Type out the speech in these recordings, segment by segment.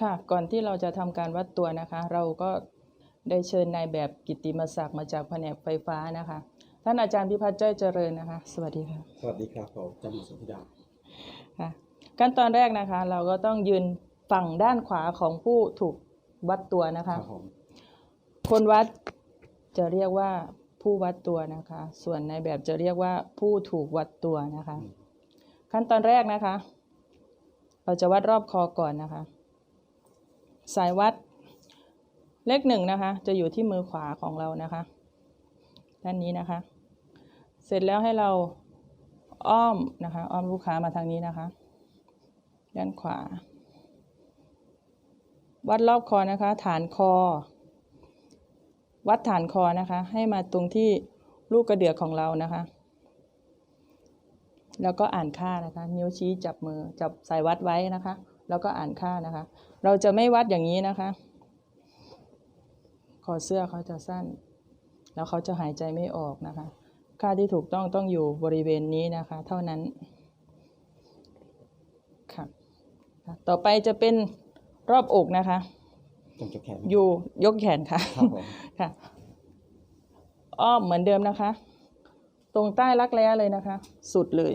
ค่ะ ก่อนที่เราจะทำการวัดตัวนะคะ เราก็ได้เชิญนายแบบกิตติมศักดิ์มาจากแผนกไฟฟ้านะคะ ท่านอาจารย์พิพัฒน์เจ้ยเจริญนะคะ สวัสดีค่ะ สวัสดีครับผมจำหนสุธิดาค่ะขั้นตอนแรกนะคะ เราก็ต้องยืนฝั่งด้านขวาของผู้ถูกวัดตัวนะคคะรับผมคนวัดจะเรียกว่าผู้วัดตัวนะคะ ส่วนในแบบจะเรียกว่าผู้ถูกวัดตัวนะคะ ขั้นตอนแรกนะคะ เราจะวัดรอบคอก่อนนะคะ สายวัดเลขหนึ่งนะคะ จะอยู่ที่มือขวาของเรานะคะ ด้านนี้นะคะ เสร็จแล้วให้เราอ้อมนะคะ อ้อมลูกค้ามาทางนี้นะคะ ด้านขวา วัดรอบคอนะคะ ฐานคอ วัดฐานคอนะคะ ให้มาตรงที่ลูกกระเดือกของเรานะคะ แล้วก็อ่านค่านะคะ นิ้วชี้จับมือจับสายวัดไว้นะคะ แล้วก็อ่านค่านะคะ เราจะไม่วัดอย่างนี้นะคะ คอเสื้อเขาจะสั้น แล้วเขาจะหายใจไม่ออกนะคะ ค่าที่ถูกต้องต้องอยู่บริเวณนี้นะคะ เท่านั้นค่ะต่อไปจะเป็นรอบอกนะคะตรงจุดแขนอยู่ยกแขนค่ะครับผมค่ะ อ้อมเหมือนเดิมนะคะ ตรงใต้รักแร้เลยนะคะ สุดเลย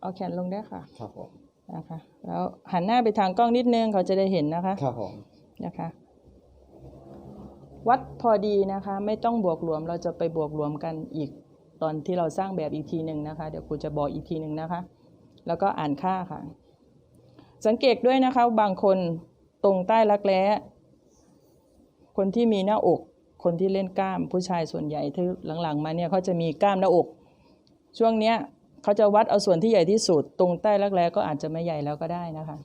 เอาแขนลงได้ค่ะ ครับผม นะคะแล้วหันหน้าไปทางกล้องนิดนึงเขาจะได้เห็นนะคะครับผมนะคะ วัดพอดีนะคะ ไม่ต้องบวกรวมเราจะไปบวกรวมกันอีกตอนที่เราสร้างแบบอีกทีหนึ่งนะคะ เดี๋ยวครูจะบอกอีกทีหนึ่งนะคะ แล้วก็อ่านค่าค่ะ สังเกตด้วยนะคะ บางคนตรงใต้รักแร้คนที่มีหน้าอก คนที่เล่นกล้ามผู้ชายส่วนใหญ่ที่หลังๆ มาเนี่ยเขาจะมีกล้ามหน้าอก ช่วงเนี้ย เขาจะวัดเอาส่วนที่ใหญ่ที่สุด ตรงใต้รักแร้ก็อาจจะไม่ใหญ่แล้วก็ได้นะคะ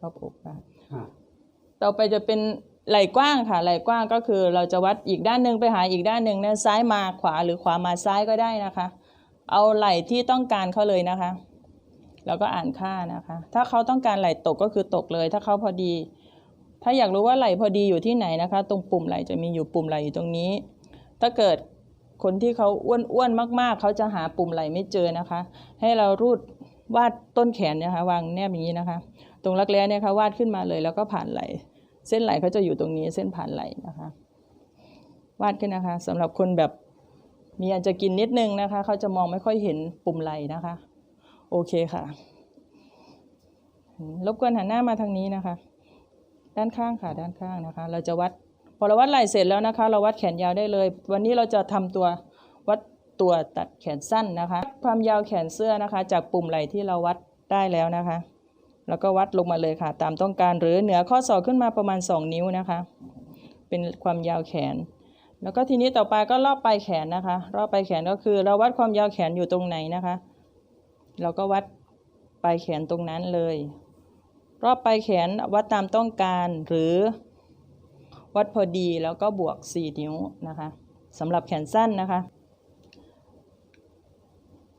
รอบอกนะคะอ่าต่อไปจะเป็นไหล่กว้างค่ะ ไหล่กว้างก็คือเราจะวัดอีกด้านหนึ่งไปหาอีกด้านหนึ่งนะซ้ายมาขวาหรือขวามาซ้ายก็ได้นะคะ เอาไหล่ที่ต้องการเขาเลยนะคะ แล้วก็อ่านค่านะคะ ถ้าเขาต้องการไหล่ตกก็คือตกเลย ถ้าเขาพอดี ถ้าอยากรู้ว่าไหล่พอดีอยู่ที่ไหนนะคะ ตรงปุ่มไหล่จะมีอยู่ปุ่มไหล่อยู่ตรงนี้ ถ้าเกิด คนที่เขาอ้วนๆมาก ๆ เขาจะหาปุ่มไหลไม่เจอนะคะ ให้เรารูดวาดต้นแขนนะคะ วางแนบอย่างนี้นะคะ ตรงรักแร้เนี่ยค่ะวาดขึ้นมาเลยแล้วก็ผ่านไหล เส้นไหลเขาจะอยู่ตรงนี้เส้นผ่านไหลนะคะ วาดขึ้นนะคะสำหรับคนแบบมีอาจจะกินนิดนึงนะคะ เขาจะมองไม่ค่อยเห็นปุ่มไหลนะคะ โอเคค่ะรบกวนหันหน้ามาทางนี้นะคะ ด้านข้างค่ะด้านข้างนะคะ เราจะวัด อเราวัดไหล่เสร็จแล้วนะคะ เราวัดแขนยาวได้เลย วันนี้เราจะทำตัววัดตัวตัดแขนสั้นนะคะ ความยาวแขนเสื้อนะคะ จากปุ่มไหล่ที่เราวัดได้แล้วนะคะ แล้วก็วัดลงมาเลยค่ะ ตามต้องการหรือเหนือข้อศอกขึ้นมาประมาณ 2 นิ้วนะคะ เป็นความยาวแขน แล้วก็ทีนี้ต่อไปก็รอบปลายแขนนะคะ รอบปลายแขนก็คือเราวัดความยาวแขนอยู่ตรงไหนนะคะ เราก็วัดปลายแขนตรงนั้นเลย รอบปลายแขนวัดตามต้องการหรือ วัดพอดีแล้วก็บวก 4 นิ้วนะคะสำหรับแขนสั้นนะคะ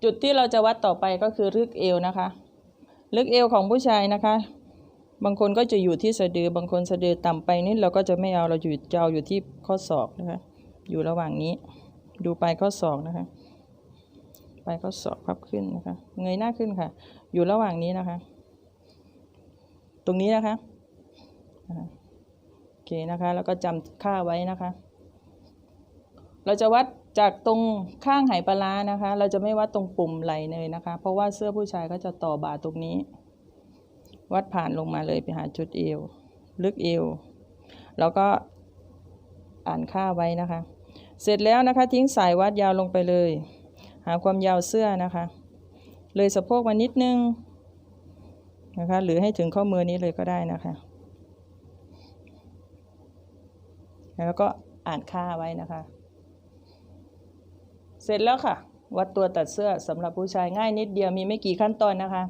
จุดที่เราจะวัดต่อไปก็คือรึกเอวนะคะ ลึกเอวของผู้ชายนะคะ บางคนก็จะอยู่ที่สะดือบางคนสะดือต่ำไปนิดเราก็จะไม่เอาเราอยู่จะเอาอยู่ที่ข้อศอกนะคะ อยู่ระหว่างนี้ ดูปลายข้อศอกนะคะปลายข้อศอกพับขึ้นนะคะ เงยหน้าขึ้นค่ะ อยู่ระหว่างนี้นะคะ ตรงนี้นะคะ นะคะ แล้วก็จำค่าไว้นะคะ เราจะวัดจากตรงข้างไหปลาร้านะคะ เราจะไม่วัดตรงปุ่มไหล่เลยนะคะ เพราะว่าเสื้อผู้ชายก็จะต่อบ่าตรงนี้ วัดผ่านลงมาเลยไปหาจุดเอว ลึกเอว แล้วก็อ่านค่าไว้นะคะ เสร็จแล้วนะคะ ทิ้งสายวัดยาวลงไปเลย หาความยาวเสื้อนะคะ เลยสะโพกมานิดนึงนะคะ หรือให้ถึงข้อมือนี้เลยก็ได้นะคะ แล้วก็อ่านค่าไว้นะคะ เสร็จแล้วค่ะ วัดตัวตัดเสื้อสำหรับผู้ชายง่ายนิดเดียวมีไม่กี่ขั้นตอนนะคะ